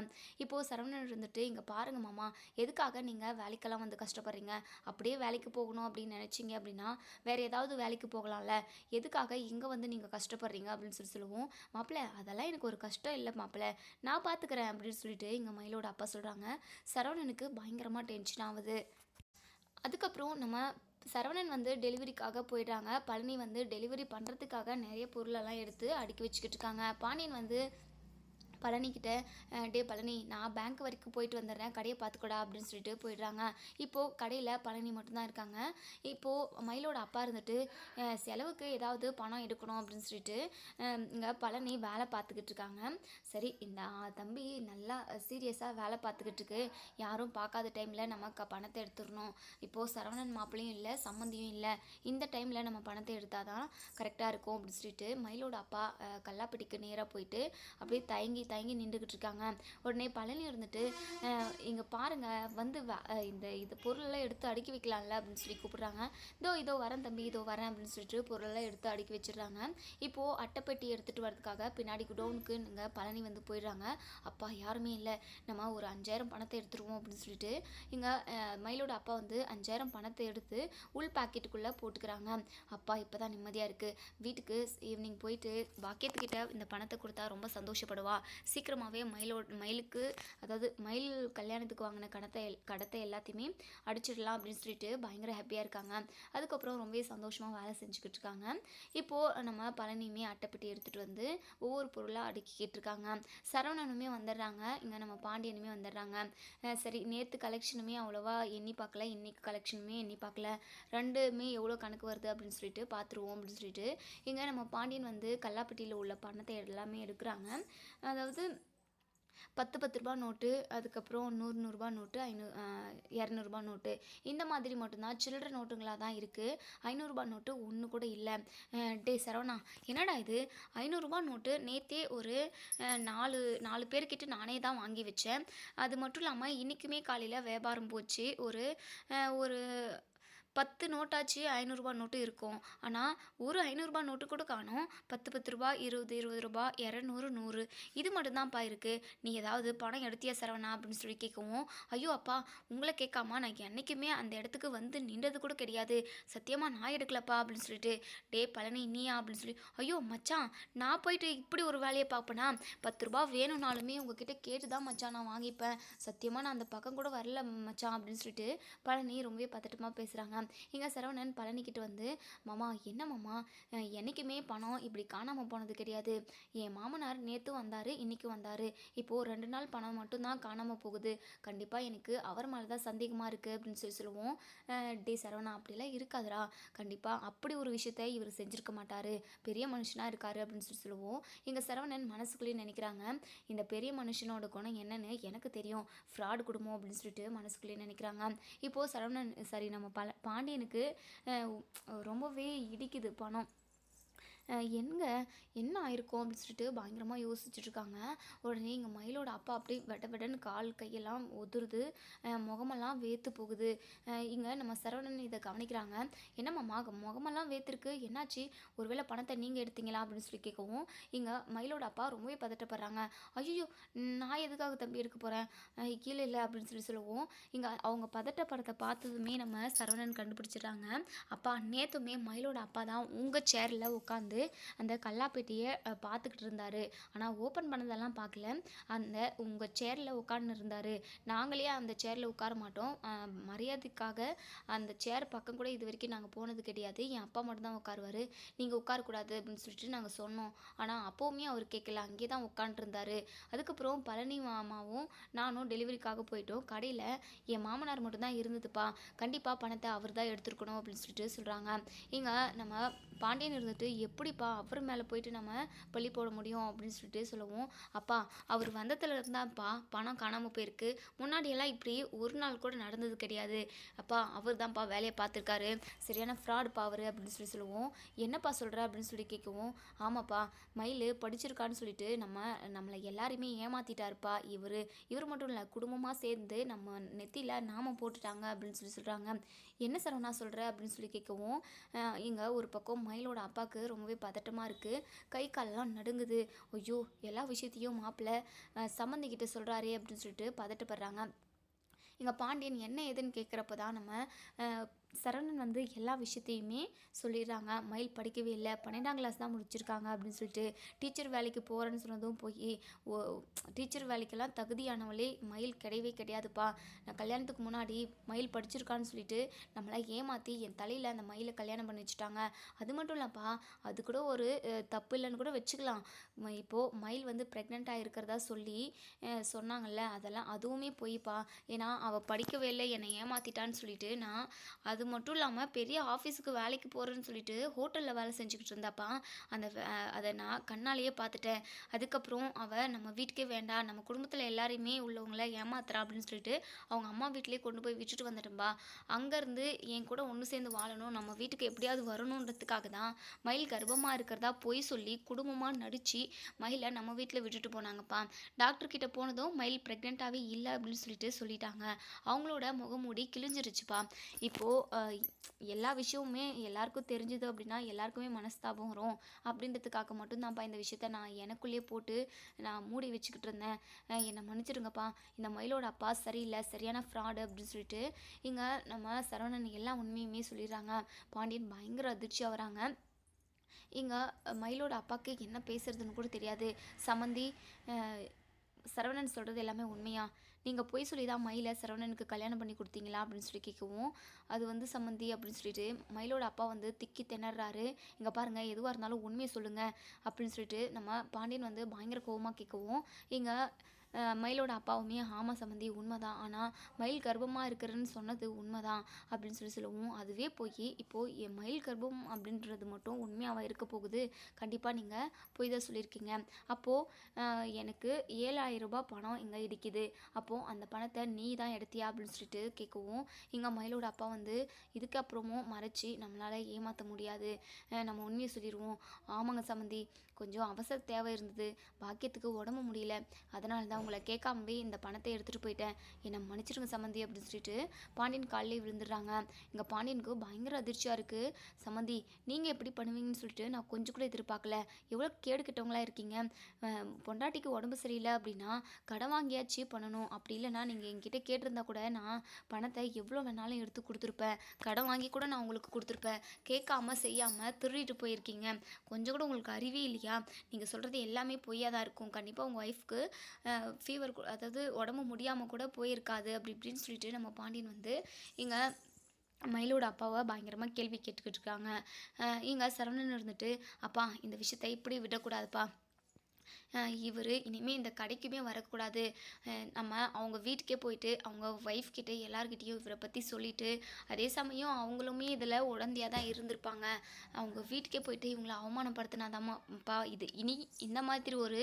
இப்போது சரவணன் இருந்துட்டு இங்கே பாருங்க மாமா எதுக்காக நீங்கள் வேலைக்கெல்லாம் வந்து கஷ்டப்படுறீங்க? அப்படியே வேலைக்கு போகணும் அப்படின்னு நினச்சிங்க அப்படின்னா வேறு ஏதாவது வேலைக்கு போகலாம்ல. எதுக்காக இங்கே வந்து நீங்கள் கஷ்டப்படுறீங்க? அப்படின்னு சொல்லி சொல்லுவோம். மாப்பிள்ளை அதெல்லாம் எனக்கு ஒரு கஷ்டம் இல்லை மாப்பிள்ளை நான் பார்த்துக்கிறேன் அப்படின்னு சொல்லிட்டு எங்கள் மயிலோட அப்பா சொல்கிறாங்க சரவணனுக்கு பயங்கரமாக டென்ஷன் ஆகுது. அதுக்கப்புறம் நம்ம சரவணன் வந்து டெலிவரிக்காக போயிடுறாங்க. பழனி வந்து டெலிவரி பண்ணுறதுக்காக நிறைய பொருளெல்லாம் எடுத்து அடுக்கி வச்சுக்கிட்டு இருக்காங்க. பாண்டியன் வந்து பழனிக்கிட்ட டே பழனி நான் பேங்க் வரைக்கும் போயிட்டு வந்துடுறேன். கடையை பார்த்துக்கூடா அப்படின்னு சொல்லிட்டு போயிடுறாங்க. இப்போது கடையில் பழனி மட்டும்தான் இருக்காங்க. இப்போது மயிலோட அப்பா இருந்துட்டு செலவுக்கு ஏதாவது பணம் எடுக்கணும் அப்படின்னு சொல்லிட்டு இங்கே பழனி வேலை பார்த்துக்கிட்டு இருக்காங்க. சரி இந்த தம்பி நல்லா சீரியஸாக வேலை பார்த்துக்கிட்டு இருக்கு. யாரும் பார்க்காத டைமில் நம்ம க பணத்தை எடுத்துடணும். இப்போது சரவணன் மாப்பிளையும் இல்லை சம்மந்தியும் இல்லை. இந்த டைமில் நம்ம பணத்தை எடுத்தால் தான் கரெக்டாக இருக்கும் அப்படின்னு சொல்லிட்டு மயிலோட அப்பா கல்லாப்பட்டிக்கு நேராக போயிட்டு அப்படியே தயங்கி தயங்கி நின்றுக்கிட்டு இருக்காங்க உடனே பழனி இருந்துட்டு இங்கே பாருங்க வந்து வ- இந்த இது பொருளெல்லாம் எடுத்து அடுக்கி வைக்கலாம்ல அப்படின்னு சொல்லி கூப்பிட்றாங்க. இதோ இதோ வரேன் தம்பி இதோ வரேன் அப்படின்னு சொல்லிட்டு பொருளெல்லாம் எடுத்து அடுக்கி வச்சிடுறாங்க. இப்போது அட்டைப்பெட்டி எடுத்துகிட்டு வரதுக்காக பின்னாடி குடோனுக்கு நீங்கள் பழனி வந்து போயிடுறாங்க. அப்பா யாருமே இல்லை. நம்ம ஒரு அஞ்சாயிரம் பணத்தை எடுத்துருவோம் அப்படின்னு சொல்லிட்டு இங்கே மயிலோட அப்பா வந்து அஞ்சாயிரம் பணத்தை எடுத்து உள் பாக்கெட்டுக்குள்ளே போட்டுக்கிறாங்க. அப்பா இப்போ தான் நிம்மதியாக இருக்குது வீட்டுக்கு ஈவினிங் போயிட்டு பாக்கியத்துக்கிட்ட இந்த பணத்தை கொடுத்தா ரொம்ப சந்தோஷப்படுவா. சீக்கிரமாகவே மயிலோட மயிலுக்கு அதாவது மயில் கல்யாணத்துக்கு வாங்கின கடத்தை கடத்தை எல்லாத்தையுமே அடிச்சிடலாம் அப்படின்னு சொல்லிட்டு பயங்கர ஹாப்பியாக இருக்காங்க. அதுக்கப்புறம் ரொம்பவே சந்தோஷமாக வேலை செஞ்சுக்கிட்டு இருக்காங்க. இப்போது நம்ம பழனியுமே அட்டைப்பட்டி எடுத்துகிட்டு வந்து ஒவ்வொரு பொருளாக அடுக்கிக்கிட்டு இருக்காங்க. சரவணனுமே வந்துடுறாங்க. இங்கே நம்ம பாண்டியனுமே வந்துடுறாங்க. சரி நேற்று கலெக்ஷனுமே அவ்வளோவா எண்ணி பார்க்கல. இன்னைக்கு கலெக்ஷனுமே எண்ணி பார்க்கல. ரெண்டுமே எவ்வளோ கணக்கு வருது அப்படின்னு சொல்லிட்டு பார்த்துருவோம் அப்படின்னு சொல்லிட்டு இங்கே நம்ம பாண்டியன் வந்து கல்லாப்பட்டியில் உள்ள பணத்தை எல்லாமே எடுக்கிறாங்க. அதாவது அதாவது பத்து பத்து ரூபா நோட்டு அதுக்கப்புறம் நூறு நூறுரூபா நோட்டு ஐநூ இரநூறுபா நோட்டு இந்த மாதிரி மட்டும்தான். சில்லற நோட்டுங்களாக தான் இருக்குது ஐநூறுரூபா நோட்டு ஒன்று கூட இல்லை. டே சரவணா என்னடா இது? ஐநூறுரூபா நோட்டு நேற்றே ஒரு நாலு நாலு பேர்கிட்ட நானே தான் வாங்கி வச்சேன். அது மட்டும் இல்லாமல் இன்றைக்குமே காலையில் வியாபாரம் போச்சு. ஒரு ஒரு பத்து நோட்டாச்சு ஐநூறுரூபா நோட்டு இருக்கும். ஆனால் ஒரு ஐநூறுரூபா நோட்டு கூட காணும். பத்து பத்து ரூபா இருபது இருபது ரூபா இரநூறு நூறு. இது மட்டும்தான்ப்பா இருக்குது நீ ஏதாவது பணம் எடுத்தியா சரவணா அப்படின்னு சொல்லி கேட்கவும் ஐயோ அப்பா உங்களை கேட்காம நான் என்றைக்குமே அந்த இடத்துக்கு வந்து நின்றது கூட கிடையாது. சத்தியமாக நான் எடுக்கலப்பா அப்படின்னு சொல்லிட்டு டே பழனி நீயா அப்படின்னு சொல்லி ஐயோ மச்சான் நான் போயிட்டு இப்படி ஒரு வேலையை பார்ப்பேனா? பத்து ரூபா வேணும்னாலுமே உங்ககிட்ட கேட்டு தான் மச்சான் நான் வாங்கிப்பேன். சத்தியமாக நான் அந்த பக்கம் கூட வரல மச்சான் அப்படின்னு சொல்லிட்டு பழனி ரொம்பவே பதட்டமாக பேசுகிறாங்க எங்கள் சரவணன் பழனிக்கிட்டு வந்து மாமா என்ன மாமா? என்றைக்குமே என்னைக்குமே பணம் இப்படி காணாமல் போனது கிடையாது. என் மாமனார் நேற்று வந்தார் இன்றைக்கும் வந்தார். இப்போது ரெண்டு நாள் பணம் மட்டும்தான் காணாமல் போகுது. கண்டிப்பாக எனக்கு அவர் மேலே தான் சந்தேகமாக இருக்குது அப்படின்னு சொல்லி சொல்லுவோம். டே சரவணா அப்படிலாம் இருக்காதுடா. கண்டிப்பாக அப்படி ஒரு விஷயத்த இவர் செஞ்சுருக்க மாட்டார். பெரிய மனுஷனாக இருக்காரு அப்படின்னு சொல்லி சொல்லுவோம். எங்கள் சரவணன் மனசுக்குள்ளேயே நினைக்கிறாங்க இந்த பெரிய மனுஷனோட குணம் என்னன்னு எனக்கு தெரியும். ஃப்ராடு குடும்பம் அப்படின்னு சொல்லிட்டு மனசுக்குள்ளேயே நினைக்கிறாங்க. இப்போது சரவணன் சரி நம்ம பல பாண்டியனுக்கு ரொம்பவே இடிக்குது பணம். எங்க என்ன ஆயிருக்கும்? அப்படின்னு சொல்லிட்டு பயங்கரமாக யோசிச்சுட்டு இருக்காங்க உடனே எங்கள் மயிலோட அப்பா அப்படியே வெட வெடன்னு கால் கையெல்லாம் உதிருது முகமெல்லாம் வேத்து போகுது. இங்கே நம்ம சரவணன் இதை கவனிக்கிறாங்க. என்னம்மாம்மா முகமெல்லாம் வேத்திருக்கு என்னாச்சு? ஒருவேளை பணத்தை நீங்கள் எடுத்தீங்களா? அப்படின்னு சொல்லி கேட்கவும் இங்கே மயிலோட அப்பா ரொம்பவே பதட்டப்படுறாங்க. ஐயோ நான் எதுக்காக தம்பி எடுக்க போகிறேன் கீழே இல்லை. அப்படின்னு சொல்லி சொல்லுவோம். இங்கே அவங்க பதட்டப்படத்தை பார்த்ததுமே நம்ம சரவணன் கண்டுபிடிச்சிடுறாங்க. அப்பா நேத்துமே மயிலோட அப்பா தான் உங்கள் சேரில் உட்காந்து அந்த கல்லாப்பெட்டியை பார்த்துக்கிட்டு இருந்தார். ஆனால் ஓப்பன் பண்ணதெல்லாம் பார்க்கல. அந்த உங்கள் சேரில் உட்கார்ந்து இருந்தார். நாங்களே அந்த சேரில் உட்கார மாட்டோம். மரியாதைக்காக அந்த சேர் பக்கம் கூட இது வரைக்கும் நாங்கள் போனது கிடையாது. என் அப்பா மட்டும்தான் உட்காருவார். நீங்கள் உட்காரக்கூடாது அப்படின்னு சொல்லிட்டு நாங்கள் சொன்னோம். ஆனால் அப்போவுமே அவர் கேட்கல. அங்கே தான் உட்காந்துருந்தாரு அதுக்கப்புறம் பழனி மாமாவும் நானும் டெலிவரிக்காக போயிட்டோம். கடையில் என் மாமனார் மட்டும்தான் இருந்ததுப்பா. கண்டிப்பாக பணத்தை அவர் தான் எடுத்துருக்கணும் அப்படின்னு சொல்லிட்டு சொல்கிறாங்க இங்கே நம்ம பாண்டியன் இருந்துட்டு எப்படிப்பா அவர் மேலே போயிட்டு நம்ம பள்ளி போட முடியும்? அப்படின்னு சொல்லிட்டு சொல்லுவோம். அப்பா அவர் வந்ததுல இருந்தாப்பா பணம் காணாமல் போயிருக்கு. முன்னாடியெல்லாம் இப்படி ஒரு நாள் கூட நடந்தது கிடையாது. அப்பா அவர் தான்ப்பா வேலையை பார்த்துருக்காரு. சரியான ஃப்ராடுப்பா அவர் அப்படின்னு சொல்லி சொல்லுவோம். என்னப்பா சொல்கிற அப்படின்னு சொல்லி கேட்கவும். ஆமாப்பா மயில் படிச்சிருக்கான்னு சொல்லிட்டு நம்ம நம்மளை எல்லாருமே ஏமாத்திட்டாருப்பா இவர். இவர் மட்டும் இல்லை குடும்பமாக சேர்ந்து நம்ம நெத்தியில் நாம போட்டுட்டாங்க அப்படின்னு சொல்லி சொல்கிறாங்க என்ன சரவணா சொல்கிற அப்படின்னு சொல்லி கேட்கவும் இங்கே ஒரு பக்கம் மயிலோட அப்பாவுக்கு ரொம்பவே பதட்டமாக இருக்குது கை காலெல்லாம் நடுங்குது. ஐயோ எல்லா விஷயத்தையும் மாப்பிள்ளை சம்மந்திக்கிட்ட சொல்கிறாரே அப்படின்னு சொல்லிட்டு பதட்டப்படுறாங்க. இங்கே பாண்டியன் என்ன ஏதுன்னு கேட்குறப்ப தான் நம்ம சரவணன் வந்து எல்லா விஷயத்தையுமே சொல்லிடுறாங்க. மயில் படிக்கவே இல்லை. பன்னெண்டாம் கிளாஸ் தான் முடிச்சிருக்காங்க அப்படின்னு சொல்லிட்டு டீச்சர் வேலைக்கு போகிறேன்னு சொன்னதும் போய் ஓ டீச்சர் வேலைக்கெல்லாம் தகுதியானவளே மயில் கிடையவே கிடையாதுப்பா. நான் கல்யாணத்துக்கு முன்னாடி மயில் படிச்சிருக்கான்னு சொல்லிட்டு நம்மளாம் ஏமாற்றி என் தலையில் அந்த மயிலை கல்யாணம் பண்ணி வச்சுட்டாங்க. அது மட்டும் இல்லைப்பா அது கூட ஒரு தப்பு இல்லைன்னு கூட வச்சுக்கலாம். இப்போது மயில் வந்து ப்ரெக்னெண்ட்டாக இருக்கிறதா சொல்லி சொன்னாங்கல்ல அதெல்லாம் அதுவுமே பொய்ப்பா. ஏன்னா அவள் படிக்கவே இல்லை என்னை ஏமாற்றிட்டான்னு சொல்லிட்டு நான் அது அது மட்டும் இல்லாமல் பெரிய ஆஃபீஸுக்கு வேலைக்கு போகிறேன்னு சொல்லிட்டு ஹோட்டலில் வேலை செஞ்சுக்கிட்டு இருந்தாப்பா. அந்த அதை நான் கண்ணாலேயே பார்த்துட்டேன். அதுக்கப்புறம் அவள் நம்ம வீட்டுக்கே வேண்டாம். நம்ம குடும்பத்தில் எல்லாரையுமே உள்ளவங்கள ஏமாத்துறா அப்படின்னு சொல்லிட்டு அவங்க அம்மா வீட்டிலேயே கொண்டு போய் விட்டுட்டு வந்துட்டேன்பா. அங்கேருந்து என் கூட ஒன்று சேர்ந்து வாழணும். நம்ம வீட்டுக்கு எப்படியாவது வரணுன்றதுக்காக தான் மயில் கர்ப்பமாக இருக்கிறதா பொய் சொல்லி குடும்பமாக நடித்து மயிலை நம்ம வீட்டில் விட்டுட்டு போனாங்கப்பா. டாக்டர் கிட்ட போனதும் மயில் ப்ரெக்னெண்ட்டாகவே இல்லை அப்படின்னு சொல்லிட்டு சொல்லிட்டாங்க. அவங்களோட முகமூடி கிழிஞ்சிருச்சுப்பா. இப்போது எல்லா விஷயமுமே எல்லாருக்கும் தெரிஞ்சுது அப்படின்னா எல்லாருக்குமே மனஸ்தாபம் வரும். அப்படின்றதுக்காக மட்டும்தான்ப்பா இந்த விஷயத்த நான் எனக்குள்ளேயே போட்டு நான் மூடி வச்சுக்கிட்டு இருந்தேன். என்னை மன்னிச்சிடுங்கப்பா இந்த மயிலோட அப்பா சரியில்லை சரியான ஃப்ராடு அப்படின்னு சொல்லிட்டு இங்கே நம்ம சரவணன் எல்லா உண்மையுமே சொல்லிடுறாங்க. பாண்டியன் பயங்கர அதிர்ச்சியாக வராங்க. இங்கே மயிலோட அப்பாவுக்கு என்ன பேசுறதுன்னு கூட தெரியாது. சமந்தி சரவணன் சொல்கிறது எல்லாமே உண்மையாக நீங்கள் பொய் சொல்லி தான் மயிலை சரவணனுக்கு கல்யாணம் பண்ணி கொடுத்தீங்களா? அப்படின்னு சொல்லி கேட்கவும் அது வந்து சம்மந்தி அப்படின்னு சொல்லிட்டு மயிலோட அப்பா வந்து திக்கி திணறாரு. இங்கே பாருங்கள் எதுவாக இருந்தாலும் உண்மையை சொல்லுங்கள் அப்படின்னு சொல்லிட்டு நம்ம பாண்டியன் வந்து பயங்கர கோவமாக கேட்கவும் இங்கே மயிலோட அப்பாவுமே ஆமாம் சம்மந்தி உண்மைதான். ஆனால் மயில் கர்ப்பமாக இருக்கிறன்னு சொன்னது உண்மைதான் அப்படின்னு சொல்லி சொல்லுவோம் அதுவே போய் இப்போது என் மயில் கர்ப்பம் அப்படின்றது மட்டும் உண்மையாக இருக்க போகுது? கண்டிப்பாக நீங்கள் போய் தான் சொல்லியிருக்கீங்க. அப்போது எனக்கு ஏழாயிரம் ரூபாய் பணம் இங்கே இடிக்குது. அப்போது அந்த பணத்தை நீ தான் எடுத்தியா அப்படின்னு சொல்லிட்டு கேட்கவும் இங்கே மயிலோட அப்பா வந்து இதுக்கப்புறமும் மறைச்சி நம்மளால் ஏமாற்ற முடியாது. நம்ம உண்மையை சொல்லிடுவோம் ஆமாங்க சம்மந்தி கொஞ்சம் அவசர தேவை இருந்தது. பாக்கியத்துக்கு உடம்பு முடியல. அதனால தான் உங்களை கேட்காமவே இந்த பணத்தை எடுத்துகிட்டு போயிட்டேன். என்னை மன்னிச்சிடுங்க சம்மந்தி அப்படின்னு சொல்லிட்டு பாண்டியன் காலிலே விழுந்துடுறாங்க. இங்கே பாண்டியனுக்கு பயங்கர அதிர்ச்சியாக இருக்குது சம்மந்தி நீங்கள் எப்படி பண்ணுவீங்கன்னு சொல்லிட்டு நான் கொஞ்சம் கூட எதிர்பார்க்கல. எவ்வளோ கேடு கெட்டவங்களா இருக்கீங்க பொண்டாட்டிக்கு உடம்பு சரியில்லை அப்படின்னா கடன் வாங்கியாச்சு பண்ணணும். அப்படி இல்லைன்னா நீங்கள் என்கிட்ட கேட்டிருந்தா கூட நான் பணத்தை எவ்வளோ வேணாலும் எடுத்து கொடுத்துருப்பேன். கடன் வாங்கி கூட நான் உங்களுக்கு கொடுத்துருப்பேன். கேட்காம செய்யாமல் திருடிட்டு போயிருக்கீங்க. கொஞ்சம் கூட உங்களுக்கு அறிவே இல்லையா? நீங்கள் சொல்கிறது எல்லாமே பொய்யாக தான் இருக்கும். கண்டிப்பாக உங்கள் ஒய்ஃப்க்கு ஃபீவர் அதாவது உடம்பு முடியாமல் கூட போயிருக்காது அப்படி இப்படின்னு சொல்லிட்டு நம்ம பாண்டியன் வந்து இங்கே மயிலோட அப்பாவை பயங்கரமாக கேள்வி கேட்டுக்கிட்டு இருக்காங்க. இங்கே சரவணன் இருந்துட்டு அப்பா இந்த விஷயத்த இப்படி விடக்கூடாதுப்பா. இவர் இனிமேல் இந்த கடைக்குமே வரக்கூடாது. நம்ம அவங்க வீட்டுக்கே போயிட்டு அவங்க ஒய்ஃப் கிட்ட எல்லார்கிட்டேயும் இவரை பற்றி சொல்லிட்டு அதே சமயம் அவங்களுமே இதில் உடந்தையாக தான் இருந்திருப்பாங்க. அவங்க வீட்டுக்கே போயிட்டு இவங்களை அவமானப்படுத்தினாதாம்மாப்பா இது இனி இந்த மாதிரி ஒரு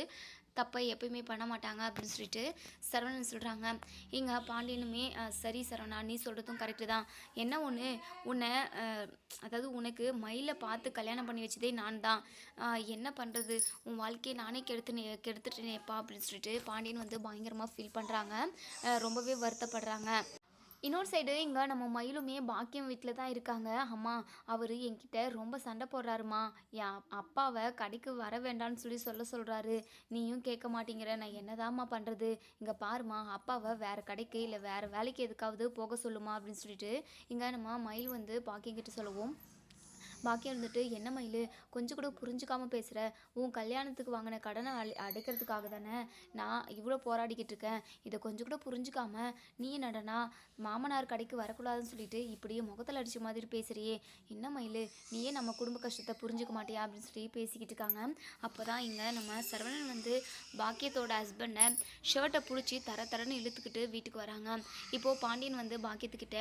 தப்பை எப்பயுமே பண்ண மாட்டாங்க அப்படின்னு சொல்லிட்டு சரவணன் சொல்கிறாங்க இங்கே பாண்டியனுமே சரி சரவணா நீ சொல்கிறதும் கரெக்டு தான். என்ன ஒன்று உன்னை அதாவது உனக்கு மயிலை பார்த்து கல்யாணம் பண்ணி வச்சதே நான் தான். என்ன பண்ணுறது உன் வாழ்க்கையை நானே கெடுத்து கெடுத்துட்டேனேப்பா அப்படின்னு சொல்லிட்டு பாண்டியன் வந்து பயங்கரமாக ஃபீல் பண்ணுறாங்க ரொம்பவே வருத்தப்படுறாங்க. இன்னொரு சைடு இங்கே நம்ம மயிலுமே பாக்கியம் வீட்டில் தான் இருக்காங்க. அம்மா அவர் என்கிட்ட ரொம்ப சண்டை போடுறாருமா. என் அப்பாவை கடைக்கு வர வேண்டாம்னு சொல்லி சொல்ல சொல்கிறாரு நீயும் கேட்க மாட்டேங்கிற நான் என்னதாம்மா பண்ணுறது இங்கே பாருமா அப்பாவை வேறு கடைக்கு இல்லை வேறு வேலைக்கு எதுக்காவது போக சொல்லுமா அப்படின்னு சொல்லிட்டு இங்கே நம்ம மயில் வந்து பாக்கியம் கிட்ட சொல்லுவோம். பாக்கியம் இருந்துட்டு என்ன மயில் கொஞ்சம் கூட புரிஞ்சுக்காமல் பேசுகிற உன் கல்யாணத்துக்கு வாங்கின கடனை அடைக்கிறதுக்காக தானே நான் இவ்வளோ போராடிக்கிட்டு இருக்கேன். இதை கொஞ்சம் கூட புரிஞ்சுக்காம நீ நடனா மாமனார் கடைக்கு வரக்கூடாதுன்னு சொல்லிட்டு இப்படியே முகத்தில் அடித்த மாதிரி பேசுகிறியே என்ன மயில் நீயே நம்ம குடும்ப கஷ்டத்தை புரிஞ்சுக்க மாட்டியா? அப்படின்னு சொல்லி பேசிக்கிட்டு இருக்காங்க. அப்போ தான் இங்கே நம்ம சரவணன் வந்து பாக்கியத்தோட ஹஸ்பண்டை ஷர்ட்டை பிடிச்சி தர தரன்னு இழுத்துக்கிட்டு வீட்டுக்கு வராங்க. இப்போது பாண்டியன் வந்து பாக்கியத்துக்கிட்ட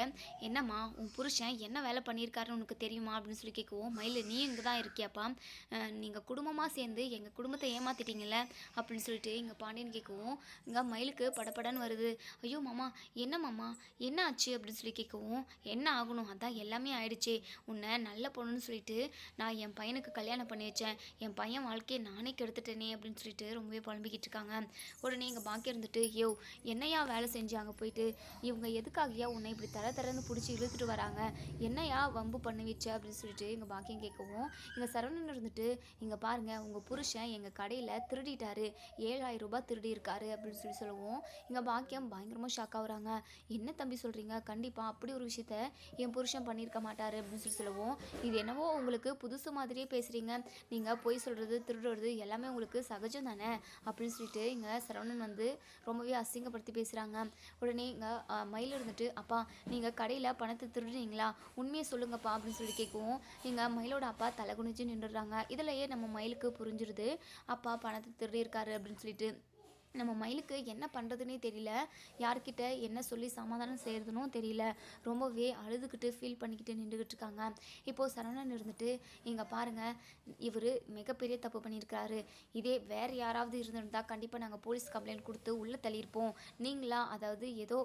என்னம்மா உன் புருஷன் என்ன வேலை பண்ணியிருக்காருன்னு உனக்கு தெரியுமா? அப்படின்னு சொல்லி கேட்குவோம் மயில் நீ இங்கே தான் இருக்கியாப்பா நீங்கள் குடும்பமாக சேர்ந்து எங்கள் குடும்பத்தை ஏமாத்திட்டீங்கல்ல? அப்படின்னு சொல்லிட்டு இங்கே பாண்டியன் கேட்கவும் இங்கே மயிலுக்கு படபடன்னு வருது. ஐயோ மாமா என்ன மாமா? என்ன ஆச்சு அப்படின்னு சொல்லி கேட்கவும் என்ன ஆகணும்? அதான் எல்லாமே ஆயிடுச்சு. உன்னை நல்ல பொண்ணுன்னு சொல்லிட்டு நான் என் பையனுக்கு கல்யாணம் பண்ணி வச்சேன். என் பையன் வாழ்க்கையை நானே கெடுத்துட்டேனே அப்படின்னு சொல்லிட்டு ரொம்பவே புலம்பிக்கிட்டு இருக்காங்க. உடனே எங்கள் பாக்கி இருந்துட்டு ஐயோ என்னையா வேலை செஞ்சு அங்கே போயிட்டு? இவங்க எதுக்காகயா உன்னை இப்படி தர தரன்னு பிடிச்சி இழுத்துட்டு வராங்க? என்னையா வம்பு பண்ணி வச்ச? அப்படின்னு சொல்லிட்டு எங்கள் பாக்கியம் கேட்கவும் எங்கள் சரவணன் இருந்துட்டு இங்கே பாருங்க உங்கள் புருஷன் எங்கள் கடையில் திருடிட்டாரு. ஏழாயிரம் ரூபாய் திருடியிருக்காரு அப்படின்னு சொல்லி சொல்லுவோம் எங்கள் பாக்கியம் பயங்கரமாக ஷாக் ஆகுறாங்க. என்ன தம்பி சொல்கிறீங்க கண்டிப்பாக அப்படி ஒரு விஷயத்த என் புருஷன் பண்ணியிருக்க மாட்டார் அப்படின்னு சொல்லி சொல்லுவோம் இது என்னவோ உங்களுக்கு புதுசு மாதிரியே பேசுகிறீங்க நீங்கள் பொய் சொல்கிறது திருடுறது எல்லாமே உங்களுக்கு சகஜம் தானே? அப்படின்னு சொல்லிட்டு இங்கே சரவணன் வந்து ரொம்பவே அசிங்கப்படுத்தி பேசுகிறாங்க உடனே இங்கே மயில் இருந்துட்டு அப்பா நீங்கள் கடையில் பணத்தை திருடுனீங்களா? உண்மையை சொல்லுங்கப்பா அப்படின்னு சொல்லி கேட்கவும் எங்கள் மயிலோட அப்பா தலை குனிஞ்சு நின்றுடுறாங்க. இதுலயே நம்ம மயிலுக்கு புரிஞ்சிருது. அப்பா பணத்தை திருடியிருக்காரு அப்படின்னு சொல்லிட்டு நம்ம மயிலுக்கு என்ன பண்ணுறதுனே தெரியல. யார்கிட்ட என்ன சொல்லி சமாதானம் செய்கிறதுனும் தெரியல. ரொம்பவே அழுதுகிட்டு ஃபீல் பண்ணிக்கிட்டு நின்றுக்கிட்டு இருக்காங்க. இப்போது சரவணன் இருந்துட்டு இங்கே பாருங்கள் இவர் மிகப்பெரிய தப்பு பண்ணியிருக்காரு இதே வேறு யாராவது இருந்திருந்தால் கண்டிப்பாக நாங்கள் போலீஸ் கம்ப்ளைண்ட் கொடுத்து உள்ளே தள்ளியிருப்போம். நீங்களா அதாவது ஏதோ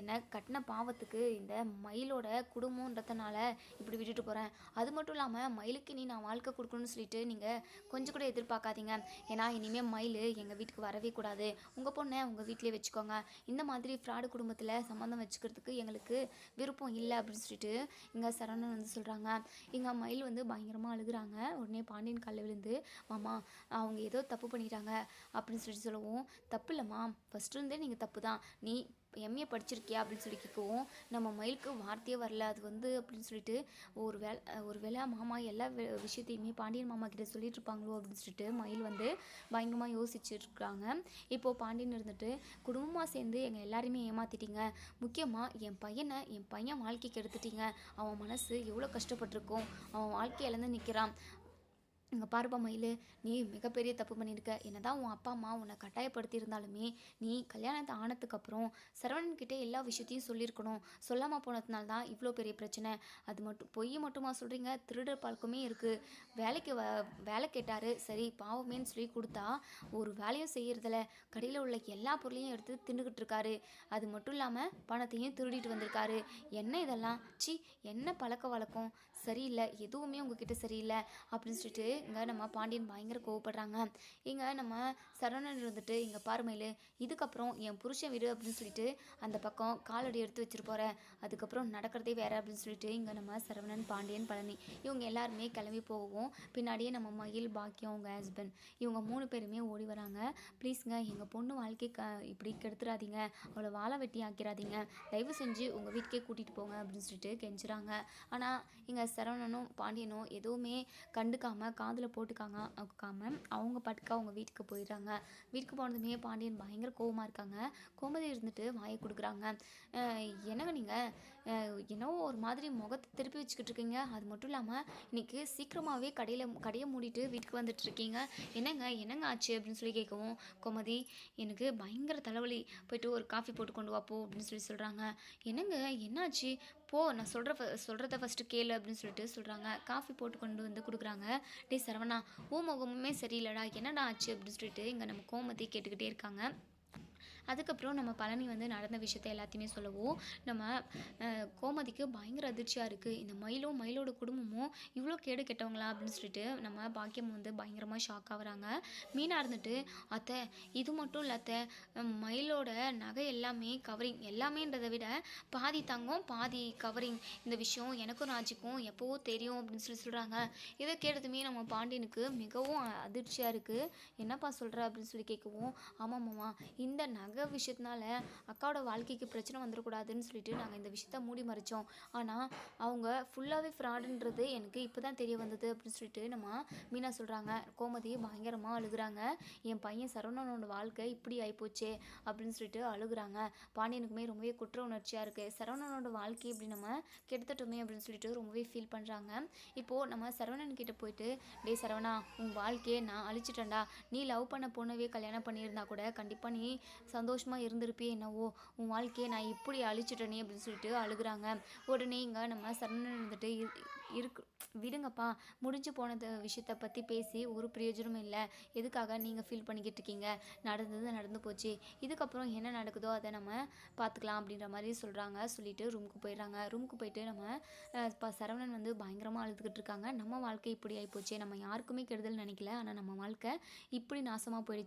என்னை கட்டின பாவத்துக்கு இந்த மயிலோட குடும்பன்றதுனால இப்படி விட்டுட்டு போகிறேன் அது மட்டும் இல்லாமல் மயிலுக்கு நீ நான் வாழ்க்கை கொடுக்கணும்னு சொல்லிட்டு நீங்கள் கொஞ்சம் கூட எதிர்பார்க்காதீங்க. ஏன்னா இனிமேல் மயில் எங்கள் வீட்டுக்கு வரவே கூடாது உங்கள் பொண்ணை உங்கள் வீட்டிலே வச்சுக்கோங்க. இந்த மாதிரி ஃப்ராடு குடும்பத்தில் சம்மந்தம் வச்சுக்கிறதுக்கு எங்களுக்கு விருப்பம் இல்லை அப்படின்னு சொல்லிட்டு இங்கே சரவணன் வந்து சொல்கிறாங்க எங்கள் மயில் வந்து பயங்கரமாக அழுகுறாங்க. உடனே பாண்டியன் காலில் விழுந்து மாமா அவங்க ஏதோ தப்பு பண்ணிட்டாங்க அப்படின்னு சொல்லிட்டு சொல்லவும் தப்பு இல்லைம்மா ஃபஸ்ட்டு இருந்தே நீங்கள் தப்பு தான் நீ எம்ஏ படிச்சிருக்கியா அப்படின்னு சொல்லி கேட்கவும் நம்ம மயிலுக்கு வார்த்தையே வரல அது வந்து அப்படின்னு சொல்லிட்டு ஒரு வேலை ஒரு வேளை மாமா எல்லா விஷயத்தையுமே பாண்டியன் மாமா கிட்ட சொல்லிட்டு இருப்பாங்களோ அப்படின்னு சொல்லிட்டு மயில் வந்து பயங்கரமாக யோசிச்சுட்டு இருக்காங்க இப்போது பாண்டியன் இருந்துட்டு குடும்பமாக சேர்ந்து எங்கள் எல்லாருமே ஏமாத்திட்டீங்க. முக்கியமாக என் பையனை என் பையன் வாழ்க்கைக்கு எடுத்துட்டீங்க. அவன் மனசு எவ்வளோ கஷ்டப்பட்டிருக்கும். அவன் வாழ்க்கையிலேருந்து நிற்கிறான் இங்கே பாருப்பா மயில் நீ மிகப்பெரிய தப்பு பண்ணியிருக்க. என்னதான் உன் அப்பா அம்மா உன்னை கட்டாயப்படுத்தி இருந்தாலுமே நீ கல்யாணத்தை ஆனதுக்கப்புறம் சரவணன்கிட்ட எல்லா விஷயத்தையும் சொல்லியிருக்கணும். சொல்லாமல் போனதுனால தான் இவ்வளோ பெரிய பிரச்சனை. அது மட்டும் பொய் மட்டுமா சொல்கிறீங்க திருடர் பழக்கமே இருக்குது வேலைக்கு வ வேலை கேட்டார். சரி பாவமேன்னு சொல்லி கொடுத்தா ஒரு வேலையும் செய்கிறதில்ல கடையில் உள்ள எல்லா பொருளையும் எடுத்து தின்னுக்கிட்டு இருக்காரு. அது மட்டும் இல்லாமல் பணத்தையும் திருடிட்டு வந்திருக்காரு. என்ன இதெல்லாம்? சி என்ன பழக்க வழக்கம்? சரியில்லை எதுவுமே உங்ககிட்ட சரியில்லை அப்படின்னு சொல்லிட்டு இங்கே நம்ம பாண்டியன் பயங்கர கோவப்படுறாங்க. இங்கே நம்ம சரவணன் இருந்துட்டு இங்கே பாருமையில் இதுக்கப்புறம் என் புருஷன் வீடு அப்படின்னு சொல்லிட்டு அந்த பக்கம் காலடி எடுத்து வச்சுருப்போற அதுக்கப்புறம் நடக்கிறதே வேற அப்படின்னு சொல்லிட்டு இங்கே நம்ம சரவணன் பாண்டியன் பழனி இவங்க எல்லாருமே கிளம்பி போகவும் பின்னாடியே நம்ம மயில் பாக்கியம் அவங்க ஹஸ்பண்ட் இவங்க மூணு பேருமே ஓடி வராங்க. ப்ளீஸ்ங்க எங்கள் பொண்ணு வாழ்க்கை க இப்படி கெடுத்துடாதீங்க அவளை வாழை வெட்டி ஆக்கிறாதீங்க. தயவு செஞ்சு உங்கள் வீட்டுக்கே கூட்டிகிட்டு போங்க அப்படின்னு சொல்லிட்டு கெஞ்சுறாங்க. ஆனால் இங்கே சரவணனும் பாண்டியனும் எதுவுமே கண்டுக்காம காதில் போட்டுக்காங்க அவங்க பாட்டுக்கு அவங்க வீட்டுக்கு போயிடுறாங்க. வீட்டுக்கு போனதுமே பாண்டியன் பயங்கர கோவமாக இருக்காங்க. கோமதி இருந்துட்டு வாயை கொடுக்குறாங்க. "அஹ், என்னங்க நீங்கள் என்னவோ ஒரு மாதிரி முகத்தை திருப்பி வச்சுக்கிட்டு இருக்கீங்க. அது மட்டும் இல்லாமல் இன்றைக்கி சீக்கிரமாகவே கடையில் கடையை மூடிட்டு வீட்டுக்கு வந்துட்டு இருக்கீங்க. என்னங்க என்னங்க ஆச்சு அப்படின்னு சொல்லி கேட்கவும் கோமதி எனக்கு பயங்கர தலைவலி. போயிட்டு ஒரு காஃபி போட்டு கொண்டு வாப்போ அப்படின்னு சொல்லி சொல்கிறாங்க என்னங்க என்னாச்சு? போ நான் சொல்கிற சொல்கிறத ஃபஸ்ட்டு கேளு அப்படின்னு சொல்லிட்டு சொல்கிறாங்க காஃபி போட்டு கொண்டு வந்து கொடுக்குறாங்க. டே சரவணா ஊ முகமுமே சரியில்லடா. என்னடா ஆச்சு அப்படின்னு சொல்லிட்டு இங்கே நம்ம கோமதி கேட்டுக்கிட்டே இருக்காங்க. அதுக்கப்புறம் நம்ம பழனி வந்து நடந்த விஷயத்த எல்லாத்தையுமே சொல்லவும். நம்ம கோமதிக்கு பயங்கர அதிர்ச்சியாக இருக்குது இந்த மயிலும் மயிலோட குடும்பமும் இவ்வளோ கேடு கெட்டவங்களா அப்படின்னு சொல்லிட்டு நம்ம பாக்கியம் வந்து பயங்கரமாக ஷாக் ஆகுறாங்க. மீனாக இருந்துட்டு அத்தை இது மட்டும் இல்லை அத்தை. மயிலோட நகை எல்லாமே கவரிங் எல்லாமேன்றதை விட பாதி தங்கம் பாதி கவரிங் இந்த விஷயம் எனக்கும் ராஜிக்கும் எப்போவோ தெரியும் அப்படின்னு சொல்லி சொல்கிறாங்க இதை கேட்டதுமே நம்ம பாண்டியனுக்கு மிகவும் அதிர்ச்சியாக இருக்குது என்னப்பா சொல்கிற அப்படின்னு சொல்லி கேட்கவும் ஆமாம்மாம்மா இந்த நகை நகை விஷயத்தினால அக்காவோட வாழ்க்கைக்கு பிரச்சனை வந்துடக்கூடாதுன்னு சொல்லிட்டு நாங்கள் இந்த விஷயத்த மூடி மறைச்சோம். ஆனால் அவங்க ஃபுல்லாகவே ஃப்ராடுன்றது எனக்கு இப்போ தான் தெரிய வந்தது அப்படின்னு சொல்லிட்டு நம்ம மீனா சொல்கிறாங்க கோமதியை பயங்கரமாக அழுகுறாங்க. என் பையன் சரவணனோட வாழ்க்கை இப்படி ஆகிப்போச்சே அப்படின்னு சொல்லிட்டு அழுகுறாங்க. பாண்டியனுக்குமே ரொம்பவே குற்ற உணர்ச்சியாக இருக்குது சரவணனோட வாழ்க்கை இப்படி நம்ம கெடுத்துட்டோமே அப்படின்னு சொல்லிட்டு ரொம்பவே ஃபீல் பண்ணுறாங்க இப்போது நம்ம சரவணன் கிட்டே போயிட்டு டே சரவணா உன் வாழ்க்கையை நான் அழிச்சிட்டேன்டா. நீ லவ் பண்ண பொண்ணவே கல்யாணம் பண்ணியிருந்தா கூட கண்டிப்பாக நீ சந்தோஷமாக இருந்திருப்பியே என்னவோ? உன் வாழ்க்கையை நான் இப்படி அழிச்சிட்டேனே அப்படின்னு சொல்லிட்டு அழுகுறாங்க. உடனே இங்கே நம்ம சரவணன் இருக்கு விடுங்கப்பா. முடிஞ்சு போனது விஷயத்தை பற்றி பேசி ஒரு பிரயோஜனமும் இல்லை. எதுக்காக நீங்கள் ஃபீல் பண்ணிக்கிட்டு இருக்கீங்க? நடந்தது நடந்து போச்சு. இதுக்கப்புறம் என்ன நடக்குதோ அதை நம்ம பார்த்துக்கலாம் அப்படின்ற மாதிரி சொல்கிறாங்க சொல்லிவிட்டு ரூமுக்கு போயிடுறாங்க. ரூமுக்கு போயிட்டு நம்ம இப்போ சரவணன் வந்து பயங்கரமாக அழுதுகிட்டு இருக்காங்க. நம்ம வாழ்க்கை இப்படி ஆகிப்போச்சே நம்ம யாருக்குமே கெடுதல் நினைக்கல. ஆனால் நம்ம வாழ்க்கை இப்படி நாசமாக போயிடுச்சு.